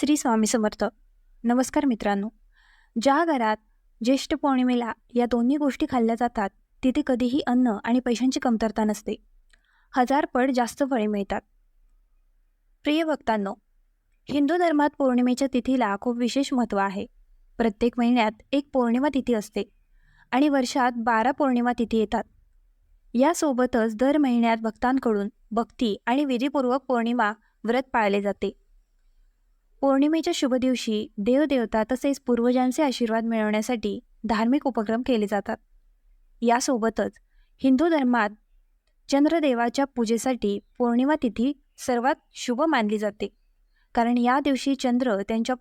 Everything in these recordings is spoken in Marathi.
श्री स्वामी समर्थ. नमस्कार मित्रांनो. ज्या घरात ज्येष्ठ पौर्णिमेला या दोन्ही गोष्टी खाल्ल्या जातात तिथे कधीही अन्न आणि पैशांची कमतरता नसते. हजार पट जास्त फळे मिळतात. प्रिय भक्तांनो हिंदू धर्मात पौर्णिमेच्या तिथीला खूप विशेष महत्त्व आहे. प्रत्येक महिन्यात एक पौर्णिमा तिथी असते आणि वर्षात बारा पौर्णिमा तिथी येतात. यासोबतच दर महिन्यात भक्तांकडून भक्ती आणि विधीपूर्वक पौर्णिमा व्रत पाळले जाते. पौर्णिमेच्या शुभ दिवशी देवदेवता तसेच पूर्वजांचे आशीर्वाद मिळवण्यासाठी धार्मिक उपक्रम केले जातात. यासोबतच हिंदू धर्मात चंद्रदेवाच्या पूजेसाठी पौर्णिमा तिथी सर्वात शुभ मानली जाते. कारण या दिवशी चंद्र त्यांच्या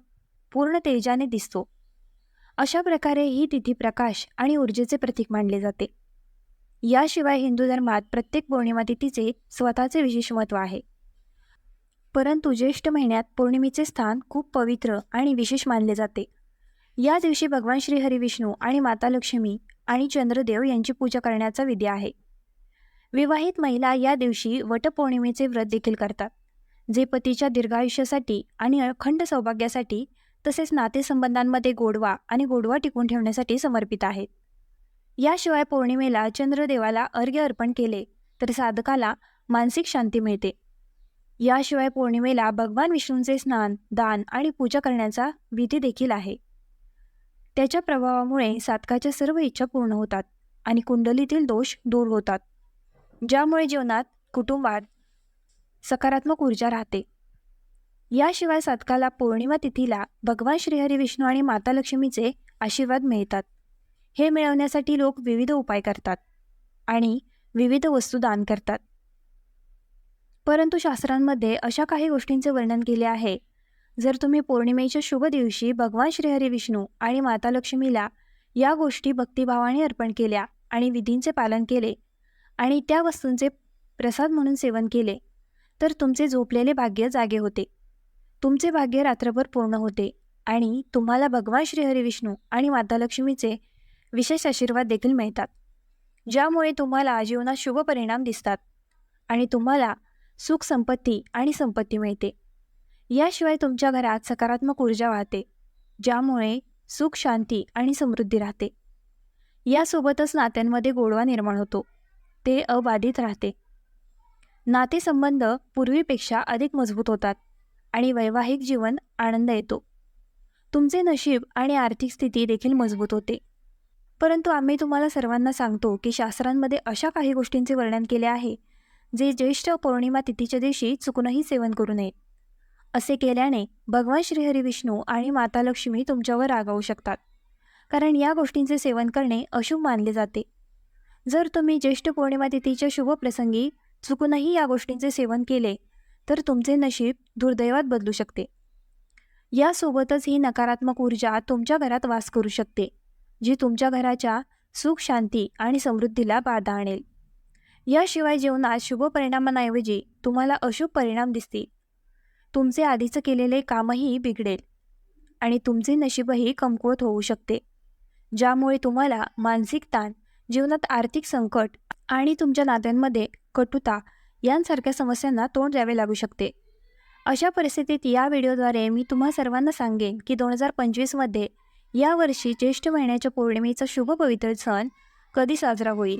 पूर्ण तेजाने दिसतो. अशा प्रकारे ही तिथी प्रकाश आणि ऊर्जेचे प्रतीक मानले जाते. याशिवाय हिंदू धर्मात प्रत्येक पौर्णिमा तिथीचे स्वतःचे विशेष महत्त्व आहे. परंतु ज्येष्ठ महिन्यात पौर्णिमेचे स्थान खूप पवित्र आणि विशेष मानले जाते. या दिवशी भगवान श्री हरिविष्णू आणि माता लक्ष्मी आणि चंद्रदेव यांची पूजा करण्याचा विधी आहे. विवाहित महिला या दिवशी वटपौर्णिमेचे व्रत देखील करतात जे पतीच्या दीर्घायुष्यासाठी आणि अखंड सौभाग्यासाठी तसेच नातेसंबंधांमध्ये गोडवा आणि गोडवा टिकून ठेवण्यासाठी समर्पित आहेत. याशिवाय पौर्णिमेला चंद्रदेवाला अर्घ्य अर्पण केले तर साधकाला मानसिक शांती मिळते. याशिवाय पौर्णिमेला भगवान विष्णूंचे स्नान दान आणि पूजा करण्याचा विधी देखील आहे. त्याच्या प्रभावामुळे साधकाच्या सर्व इच्छा पूर्ण होतात आणि कुंडलीतील दोष दूर होतात. ज्यामुळे जीवनात कुटुंबात सकारात्मक ऊर्जा राहते. याशिवाय साधकाला पौर्णिमा तिथीला भगवान श्रीहरी विष्णू आणि माता लक्ष्मीचे आशीर्वाद मिळतात. हे मिळवण्यासाठी लोक विविध उपाय करतात आणि विविध वस्तू दान करतात. परंतु शास्त्रांमध्ये अशा काही गोष्टींचे वर्णन केले आहे. जर तुम्ही पौर्णिमेच्या शुभ दिवशी भगवान श्रीहरी विष्णू आणि माता लक्ष्मीला या गोष्टी भक्तिभावाने अर्पण केल्या आणि विधींचे पालन केले आणि त्या वस्तूंचे प्रसाद म्हणून सेवन केले तर तुमचे झोपलेले भाग्य जागे होते. तुमचे भाग्य रात्रभर पूर्ण होते आणि तुम्हाला भगवान श्रीहरी विष्णू आणि माता लक्ष्मीचे विशेष आशीर्वाद देखील मिळतात ज्यामुळे तुम्हाला जीवनात शुभ परिणाम दिसतात आणि तुम्हाला सुख संपत्ती आणि संपत्ती मिळते. याशिवाय तुमच्या घरात सकारात्मक ऊर्जा वाहते ज्यामुळे सुख शांती आणि समृद्धी राहते. यासोबतच नात्यांमध्ये गोडवा निर्माण होतो ते अबाधित राहते. नातेसंबंध पूर्वीपेक्षा अधिक मजबूत होतात आणि वैवाहिक जीवन आनंद येतो. तुमचे नशीब आणि आर्थिक स्थिती देखील मजबूत होते. परंतु आम्ही तुम्हाला सर्वांना सांगतो की शास्त्रांमध्ये अशा काही गोष्टींचे वर्णन केले आहे जे ज्येष्ठ पौर्णिमा तिथीच्या दिवशी चुकूनही सेवन करू नये. असे केल्याने भगवान श्रीहरी विष्णू आणि माता लक्ष्मी तुमच्यावर रागावू शकतात. कारण या गोष्टींचे सेवन करणे अशुभ मानले जाते. जर तुम्ही ज्येष्ठ पौर्णिमा तिथीच्या शुभप्रसंगी चुकूनही या गोष्टींचे सेवन केले तर तुमचे नशीब दुर्दैवात बदलू शकते. यासोबतच ही नकारात्मक ऊर्जा तुमच्या घरात वास करू शकते जी तुमच्या घराच्या सुख शांती आणि समृद्धीला बाधा आणेल. याशिवाय जीवनात शुभ परिणामांऐवजी तुम्हाला अशुभ परिणाम दिसतील. तुमचे आधीचं केलेले कामही बिघडेल आणि तुमचे नशीबही कमकुवत होऊ शकते. ज्यामुळे तुम्हाला मानसिक ताण जीवनात आर्थिक संकट आणि तुमच्या नात्यांमध्ये कटुता यांसारख्या समस्यांना तोंड द्यावे लागू शकते. अशा परिस्थितीत या व्हिडिओद्वारे मी तुम्हा सर्वांना सांगेन की दोन हजार पंचवीसमध्ये यावर्षी ज्येष्ठ महिन्याच्या पौर्णिमेचा शुभ पवित्र सण कधी साजरा होईल?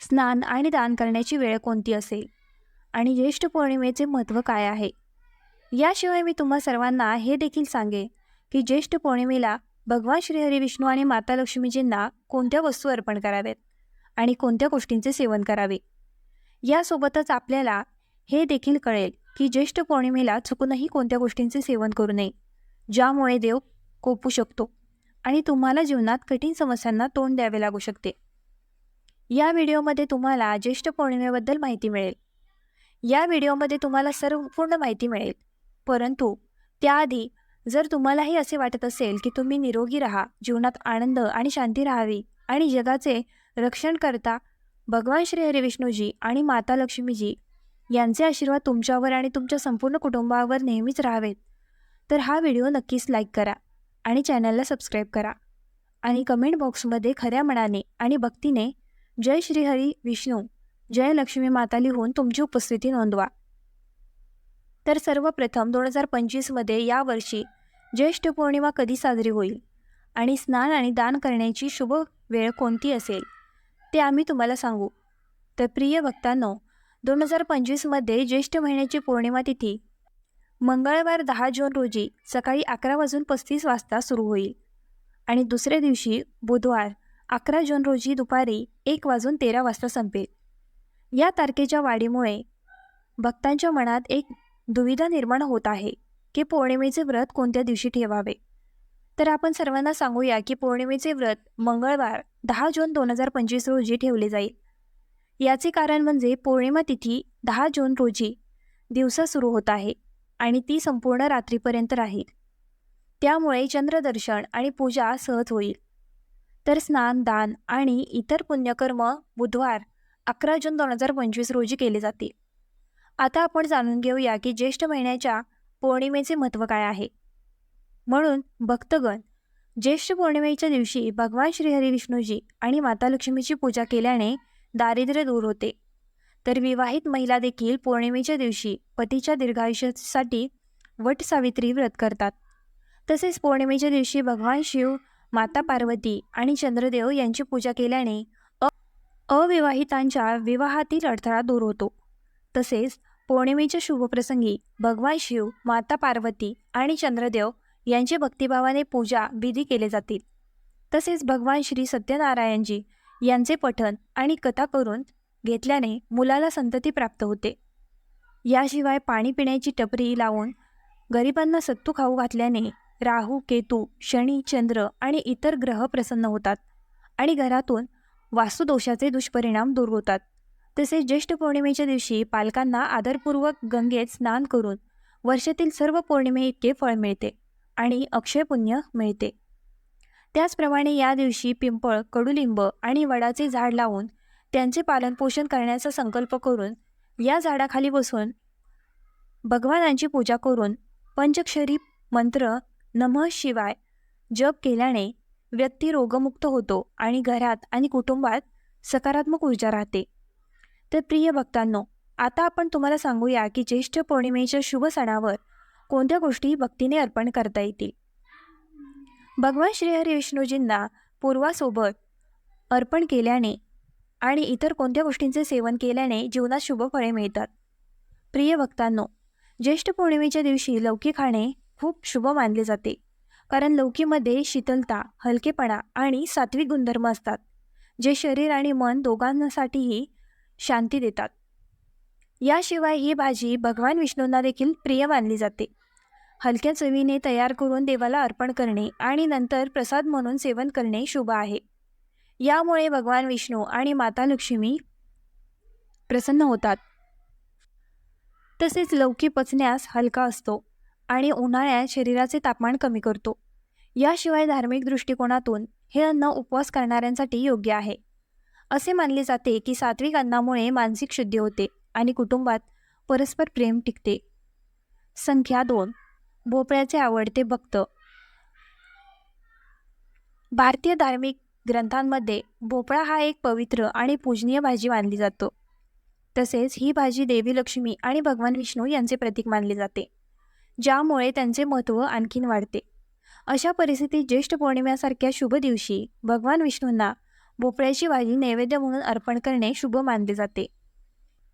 स्नान आणि दान करण्याची वेळ कोणती असेल? आणि ज्येष्ठ पौर्णिमेचे महत्त्व काय आहे? याशिवाय मी तुम्हा सर्वांना हे देखील सांगेन की ज्येष्ठ पौर्णिमेला भगवान श्रीहरी विष्णू आणि माता लक्ष्मीजींना कोणत्या वस्तू अर्पण कराव्यात आणि कोणत्या गोष्टींचे सेवन करावे? यासोबतच आपल्याला हे देखील कळेल की ज्येष्ठ पौर्णिमेला चुकूनही कोणत्या गोष्टींचे सेवन करू नये ज्यामुळे देव कोपू शकतो आणि तुम्हाला जीवनात कठीण समस्यांना तोंड द्यावे लागू शकते. या व्हिडिओमध्ये तुम्हाला ज्येष्ठ पौर्णिमेबद्दल माहिती मिळेल. या व्हिडिओमध्ये तुम्हाला सर्व पूर्ण माहिती मिळेल. परंतु त्याआधी जर तुम्हालाही असे वाटत असेल की तुम्ही निरोगी राहा जीवनात आनंद आणि शांती राहावी आणि जगाचे रक्षण करता भगवान श्री हरिविष्णूजी आणि माता लक्ष्मीजी यांचे आशीर्वाद तुमच्यावर आणि तुमच्या संपूर्ण कुटुंबावर नेहमीच राहावेत तर हा व्हिडिओ नक्कीच लाईक करा आणि चॅनलला सबस्क्राईब करा. आणि कमेंट बॉक्समध्ये खऱ्या मनाने आणि भक्तीने जय श्रीहरी विष्णू. जय लक्ष्मी माता लिहून तुमची उपस्थिती नोंदवा. तर सर्वप्रथम दोन हजार पंचवीसमध्ये यावर्षी ज्येष्ठ पौर्णिमा कधी साजरी होईल? आणि स्नान आणि दान करण्याची शुभ वेळ कोणती असेल? ते आम्ही तुम्हाला सांगू. तर प्रिय भक्तांनो दोन हजार पंचवीसमध्ये ज्येष्ठ महिन्याची पौर्णिमा तिथी मंगळवार दहा जून रोजी सकाळी अकरा वाजून पस्तीस वाजता सुरू होईल. आणि दुसऱ्या दिवशी बुधवार अकरा जून रोजी दुपारी एक वाजून तेरा वाजता संपेल. या तारखेच्या वाढीमुळे भक्तांच्या मनात एक दुविधा निर्माण होत आहे की पौर्णिमेचे व्रत कोणत्या दिवशी ठेवावे? तर आपण सर्वांना सांगूया की पौर्णिमेचे व्रत मंगळवार दहा जून दोन हजार पंचवीस रोजी ठेवले जाईल. याचे कारण म्हणजे पौर्णिमा तिथी दहा जून रोजी दिवसा सुरू होत आहे आणि ती संपूर्ण रात्रीपर्यंत राहील. त्यामुळे चंद्रदर्शन आणि पूजा सहज होईल. तर स्नान दान आणि इतर पुण्यकर्म बुधवार अकरा जून दोन हजार पंचवीस रोजी केले जातील आता आपण जाणून घेऊया की ज्येष्ठ महिन्याच्या पौर्णिमेचे महत्त्व काय आहे. म्हणून भक्तगण ज्येष्ठ पौर्णिमेच्या दिवशी भगवान श्रीहरी विष्णूजी आणि माता लक्ष्मीची पूजा केल्याने दारिद्र्य दूर होते. तर विवाहित महिला देखील पौर्णिमेच्या दिवशी पतीच्या दीर्घायुष्यासाठी वट सावित्री व्रत करतात. तसेच पौर्णिमेच्या दिवशी भगवान शिव माता पार्वती आणि चंद्रदेव यांची पूजा केल्याने अ अविवाहितांच्या विवाहातील अडथळा दूर होतो. तसेच पौर्णिमेच्या शुभप्रसंगी भगवान शिव माता पार्वती आणि चंद्रदेव यांचे भक्तिभावाने पूजा विधी केले जातील. तसेच भगवान श्री सत्यनारायणजी यांचे पठन आणि कथा करून घेतल्याने मुलाला संतती प्राप्त होते. याशिवाय पाणी पिण्याची टपरी लावून गरिबांना सत्तू खाऊ घातल्याने राहू केतू शनी चंद्र आणि इतर ग्रह प्रसन्न होतात आणि घरातून वास्तुदोषाचे दुष्परिणाम दूर होतात. तसेच ज्येष्ठ पौर्णिमेच्या दिवशी पालकांना आदरपूर्वक गंगेत स्नान करून वर्षातील सर्व पौर्णिमे इतके फळ मिळते आणि अक्षय पुण्य मिळते. त्याचप्रमाणे या दिवशी पिंपळ कडुलिंब आणि वडाचे झाड लावून त्यांचे पालनपोषण करण्याचा संकल्प करून या झाडाखाली बसून भगवानांची पूजा करून पंचक्षरी मंत्र नमः शिवाय जप केल्याने व्यक्ती रोगमुक्त होतो आणि घरात आणि कुटुंबात सकारात्मक ऊर्जा राहते. तर प्रिय भक्तांनो आता आपण तुम्हाला सांगूया की ज्येष्ठ पौर्णिमेच्या शुभ सणावर कोणत्या गोष्टी भक्तीने अर्पण करता येतील? भगवान श्रीहरी विष्णूजींना पूर्वासोबत अर्पण केल्याने आणि इतर कोणत्या गोष्टींचे सेवन केल्याने जीवनात शुभ फळे मिळतात. प्रिय भक्तांनो ज्येष्ठ पौर्णिमेच्या दिवशी लौकी खाणे खूप शुभ मानले जाते. कारण लौकीमध्ये शीतलता हलकेपणा आणि सात्विक गुणधर्म असतात जे शरीर आणि मन दोघांसाठीही शांती देतात. याशिवाय ही भाजी भगवान विष्णूंना देखील प्रिय मानली जाते. हलक्या चवीने तयार करून देवाला अर्पण करणे आणि नंतर प्रसाद म्हणून सेवन करणे शुभ आहे. यामुळे भगवान विष्णू आणि माता लक्ष्मी प्रसन्न होतात. तसेच लौकी पचण्यास हलका असतो. आणि उन्हाळ्यात शरीराचे तापमान कमी करतो. याशिवाय धार्मिक दृष्टिकोनातून हे अन्न उपवास करणाऱ्यांसाठी योग्य आहे. असे मानले जाते की सात्विक अन्नामुळे मानसिक शुद्धी होते आणि कुटुंबात परस्पर प्रेम टिकते. संख्या दोन. भोपळ्याचे आवडते भक्त. भारतीय धार्मिक ग्रंथांमध्ये भोपळा हा एक पवित्र आणि पूजनीय भाजी मानली जातो. तसेच ही भाजी देवी लक्ष्मी आणि भगवान विष्णू यांचे प्रतीक मानले जाते. ज्यामुळे त्यांचे महत्त्व आणखीन वाढते. अशा परिस्थितीत ज्येष्ठ पौर्णिमेसारख्या शुभ दिवशी भगवान विष्णूंना भोपळ्याची भाजी नैवेद्य म्हणून अर्पण करणे शुभ मानले जाते.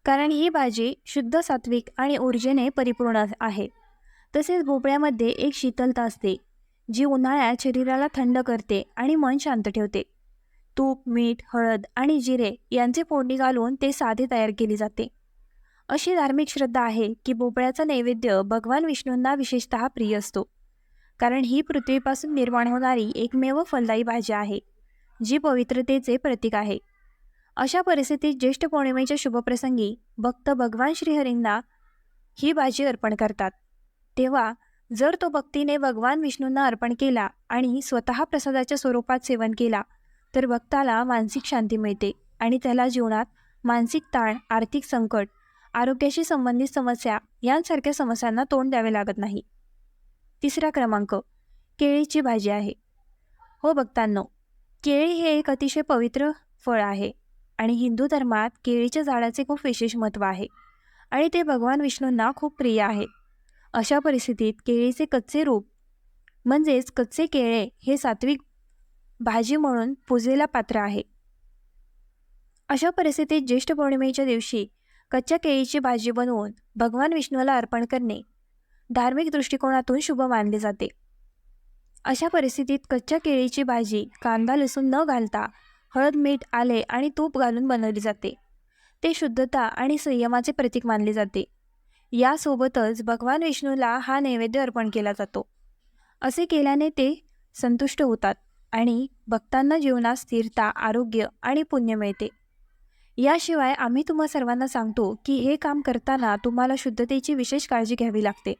कारण ही भाजी शुद्ध सात्विक आणि ऊर्जेने परिपूर्ण आहे. तसेच भोपळ्यामध्ये एक शीतलता असते जी उन्हाळ्यात शरीराला थंड करते आणि मन शांत ठेवते. तूप मीठ हळद आणि जिरे यांचे फोडणी घालून ते साधे तयार केले जाते. अशी धार्मिक श्रद्धा आहे की भोपळ्याचा नैवेद्य भगवान विष्णूंना विशेषतः प्रिय असतो. कारण ही पृथ्वीपासून निर्माण होणारी एकमेव फलदायी भाजी आहे जी पवित्रतेचे प्रतीक आहे. अशा परिस्थितीत ज्येष्ठ पौर्णिमेच्या शुभप्रसंगी भक्त भगवान श्रीहरींना ही भाजी अर्पण करतात. तेव्हा जर तो भक्तीने भगवान विष्णूंना अर्पण केला आणि स्वतः प्रसादाच्या स्वरूपात सेवन केला तर भक्ताला मानसिक शांती मिळते आणि त्याला जीवनात मानसिक ताण आर्थिक संकट आरोग्याशी संबंधित समस्या यांसारख्या समस्यांना तोंड द्यावे लागत नाही. तिसरा क्रमांक केळीची भाजी आहे. हो भक्तांनो केळी हे एक अतिशय पवित्र फळ आहे आणि हिंदू धर्मात केळीच्या झाडाचे खूप विशेष महत्त्व आहे आणि ते भगवान विष्णूंना खूप प्रिय आहे. अशा परिस्थितीत केळीचे कच्चे रूप म्हणजेच कच्चे केळे हे सात्विक भाजी म्हणून पूजेला पात्र आहे. अशा परिस्थितीत ज्येष्ठ पौर्णिमेच्या दिवशी कच्च्या केळीची भाजी बनवून भगवान विष्णूला अर्पण करणे धार्मिक दृष्टिकोनातून शुभ मानले जाते. अशा परिस्थितीत कच्च्या केळीची भाजी कांदा लसूण न घालता हळद मीठ आले आणि तूप घालून बनवली जाते. ते शुद्धता आणि संयमाचे प्रतीक मानले जाते. यासोबतच भगवान विष्णूला हा नैवेद्य अर्पण केला जातो. असे केल्याने ते संतुष्ट होतात आणि भक्तांना जीवनात स्थिरता आरोग्य आणि पुण्य मिळते. याशिवाय आम्ही तुम्हा सर्वांना सांगतो की हे काम करताना तुम्हाला शुद्धतेची विशेष काळजी घ्यावी लागते.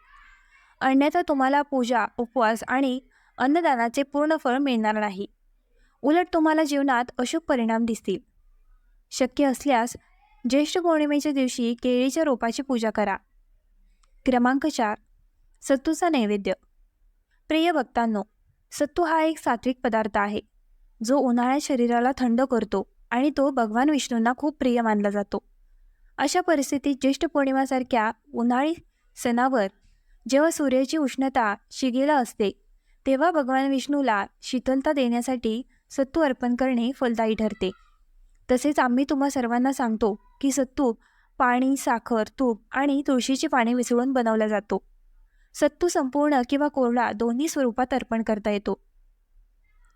अन्यथा तुम्हाला पूजा उपवास आणि अन्नदानाचे पूर्ण फळ मिळणार नाही. उलट तुम्हाला जीवनात अशुभ परिणाम दिसतील. शक्य असल्यास ज्येष्ठ पौर्णिमेच्या दिवशी केळीच्या रोपाची पूजा करा. क्रमांक चार. सत्तूचा नैवेद्य. प्रिय भक्तांनो सत्तू हा एक सात्विक पदार्थ आहे जो उन्हाळ्यात शरीराला थंड करतो. आणि तो भगवान विष्णूंना खूप प्रिय मानला जातो. अशा परिस्थितीत ज्येष्ठ पौर्णिमासारख्या उन्हाळी सणावर जेव्हा सूर्याची उष्णता शिगेला असते तेव्हा भगवान विष्णूला शीतलता देण्यासाठी सत्तू अर्पण करणे फलदायी ठरते. तसेच आम्ही तुम्हा सर्वांना सांगतो की सत्तू पाणी साखर तूप आणि तुळशीची पाने मिसळून बनवला जातो. सत्तू संपूर्ण किंवा कोरडा दोन्ही स्वरूपात अर्पण करता येतो.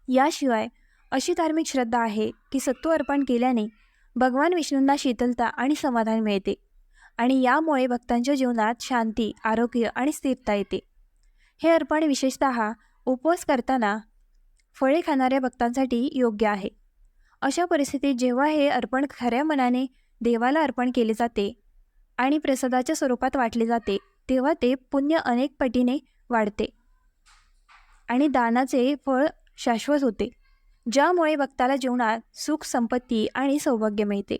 याशिवाय अशी धार्मिक श्रद्धा आहे की सत्तू अर्पण केल्याने भगवान विष्णूंना शीतलता आणि समाधान मिळते आणि यामुळे भक्तांच्या जीवनात शांती आरोग्य आणि स्थिरता येते. हे अर्पण विशेषत उपवास करताना फळे खाणाऱ्या भक्तांसाठी योग्य आहे. अशा परिस्थितीत जेव्हा हे अर्पण खऱ्या मनाने देवाला अर्पण केले जाते आणि प्रसादाच्या स्वरूपात वाटले जाते तेव्हा ते पुण्य अनेक पटीने वाढते आणि दानाचे फळ शाश्वत होते. ज्यामुळे भक्ताला जीवनात सुख संपत्ती आणि सौभाग्य मिळते.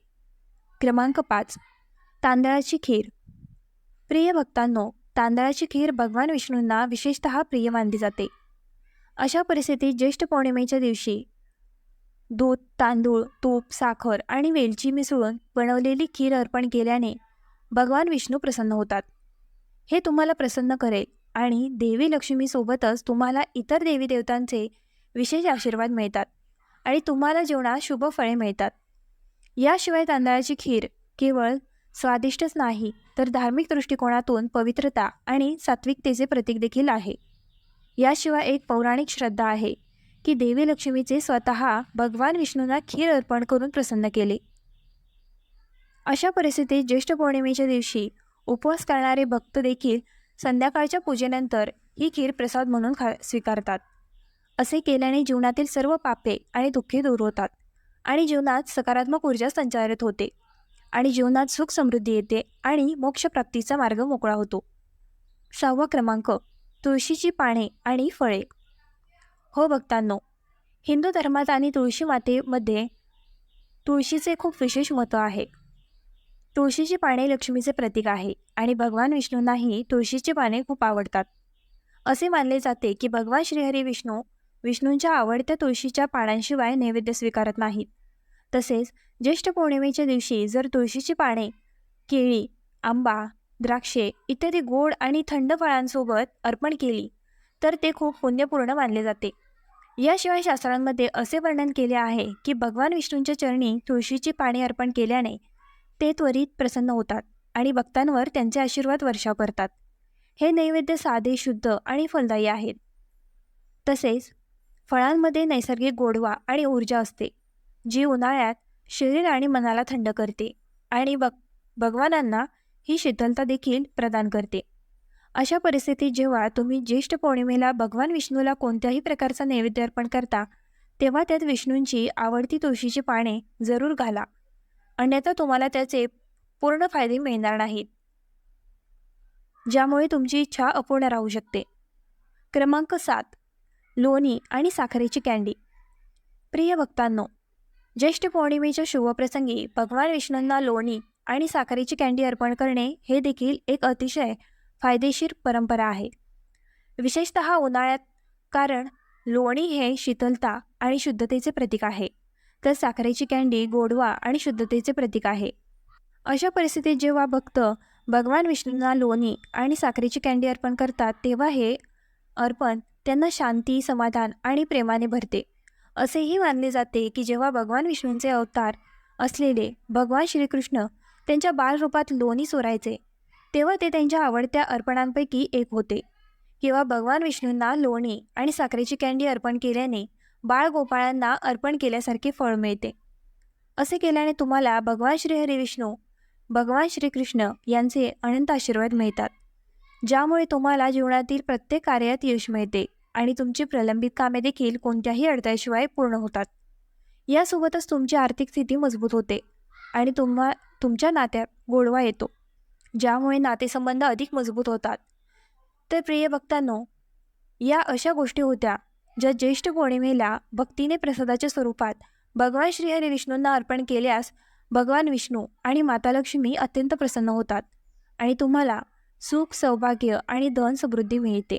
क्रमांक पाच. तांदळाची खीर. प्रिय भक्तांनो तांदळाची खीर भगवान विष्णूंना विशेषत प्रिय मानली जाते. अशा परिस्थितीत ज्येष्ठ पौर्णिमेच्या दिवशी दूध तांदूळ तूप साखर आणि वेलची मिसळून बनवलेली खीर अर्पण केल्याने भगवान विष्णू प्रसन्न होतात. हे तुम्हाला प्रसन्न करेल आणि देवी लक्ष्मीसोबतच तुम्हाला इतर देवी देवतांचे विशेष आशीर्वाद मिळतात आणि तुम्हाला जीवनात शुभ फळे मिळतात. याशिवाय तांदळाची खीर केवळ स्वादिष्टच नाही तर धार्मिक दृष्टिकोनातून पवित्रता आणि सात्विकतेचे प्रतीक देखील आहे. याशिवाय एक पौराणिक श्रद्धा आहे की देवी लक्ष्मीचे स्वतः भगवान विष्णूंना खीर अर्पण करून प्रसन्न केले. अशा परिस्थितीत ज्येष्ठ पौर्णिमेच्या दिवशी उपवास करणारे भक्त देखील संध्याकाळच्या पूजेनंतर ही खीर प्रसाद म्हणून खा स्वीकारतात. असे केल्याने जीवनातील सर्व पापे आणि दुःखे दूर होतात आणि जीवनात सकारात्मक ऊर्जा संचारित होते आणि जीवनात सुख समृद्धी येते आणि मोक्षप्राप्तीचा मार्ग मोकळा होतो. सहावा क्रमांक तुळशीची पाने आणि फळे. हो भक्तांनो हिंदू धर्मात आणि तुळशी मातेमध्ये तुळशीचे खूप विशेष महत्त्व आहे. तुळशीची पाने लक्ष्मीचे प्रतीक आहे आणि भगवान विष्णूंनाही तुळशीची पाने खूप आवडतात. असे मानले जाते की भगवान श्रीहरी विष्णू विष्णूंच्या आवडत्या तुळशीच्या पानांशिवाय नैवेद्य स्वीकारत नाहीत. तसेच ज्येष्ठ पौर्णिमेच्या दिवशी जर तुळशीची पाने केळी आंबा द्राक्षे इत्यादी गोड आणि थंड फळांसोबत अर्पण केली तर ते खूप पुण्यपूर्ण मानले जाते. याशिवाय शास्त्रांमध्ये असे वर्णन केले आहे की भगवान विष्णूंच्या चरणी तुळशीची पाने अर्पण केल्याने ते त्वरित प्रसन्न होतात आणि भक्तांवर त्यांचे आशीर्वाद वर्षाव करतात. हे नैवेद्य साधे शुद्ध आणि फलदायी आहेत. तसेच फळांमध्ये नैसर्गिक गोडवा आणि ऊर्जा असते जी उन्हाळ्यात शरीर आणि मनाला थंड करते आणि बग भगवानांना ही शीतलता देखील प्रदान करते. अशा परिस्थितीत जेव्हा तुम्ही ज्येष्ठ पौर्णिमेला भगवान विष्णूला कोणत्याही प्रकारचा नैवेद्य अर्पण करता तेव्हा त्यात विष्णूंची आवडती तुळशीची पाने जरूर घाला. अन्यथा तुम्हाला त्याचे पूर्ण फायदे मिळणार नाहीत. ज्यामुळे तुमची इच्छा अपूर्ण राहू शकते. क्रमांक सात. लोणी आणि साखरेची कॅन्डी प्रिय भक्तांनो ज्येष्ठ पौर्णिमेच्या शुभप्रसंगी भगवान विष्णूंना लोणी आणि साखरेची कॅन्डी अर्पण करणे हे देखील एक अतिशय फायदेशीर परंपरा आहे. विशेषत उन्हाळ्यात कारण लोणी हे शीतलता आणि शुद्धतेचे प्रतीक आहे. तर साखरेची कॅन्डी गोडवा आणि शुद्धतेचे प्रतीक आहे. अशा परिस्थितीत जेव्हा भक्त भगवान विष्णूंना लोणी आणि साखरेची कँडी अर्पण करतात तेव्हा हे अर्पण त्यांना शांती समाधान आणि प्रेमाने भरते. असेही मानले जाते की जेव्हा भगवान विष्णूंचे अवतार असलेले भगवान श्रीकृष्ण त्यांच्या बालरूपात लोणी चोरायचे तेव्हा ते त्यांच्या आवडत्या अर्पणांपैकी एक होते. किंवा भगवान विष्णूंना लोणी आणि साखरेची कँडी अर्पण केल्याने बाळगोपाळांना अर्पण केल्यासारखे फळ मिळते. असे केल्याने तुम्हाला भगवान श्रीहरी विष्णू भगवान श्रीकृष्ण यांचे अनंत आशीर्वाद मिळतात ज्यामुळे तुम्हाला जीवनातील प्रत्येक कार्यात यश मिळते. आणि तुमची प्रलंबित कामे देखील कोणत्याही अडथळ्याशिवाय पूर्ण होतात. यासोबतच तुमची आर्थिक स्थिती मजबूत होते आणि तुम्हा तुमच्या नात्यात गोडवा येतो ज्यामुळे नातेसंबंध अधिक मजबूत होतात. तर प्रिय भक्तांनो या अशा गोष्टी होत्या ज्या ज्येष्ठ पौर्णिमेला भक्तीने प्रसादाच्या स्वरूपात भगवान श्रीहरी विष्णूंना अर्पण केल्यास भगवान विष्णू आणि माता लक्ष्मी अत्यंत प्रसन्न होतात आणि तुम्हाला सुख सौभाग्य आणि धन समृद्धी मिळते.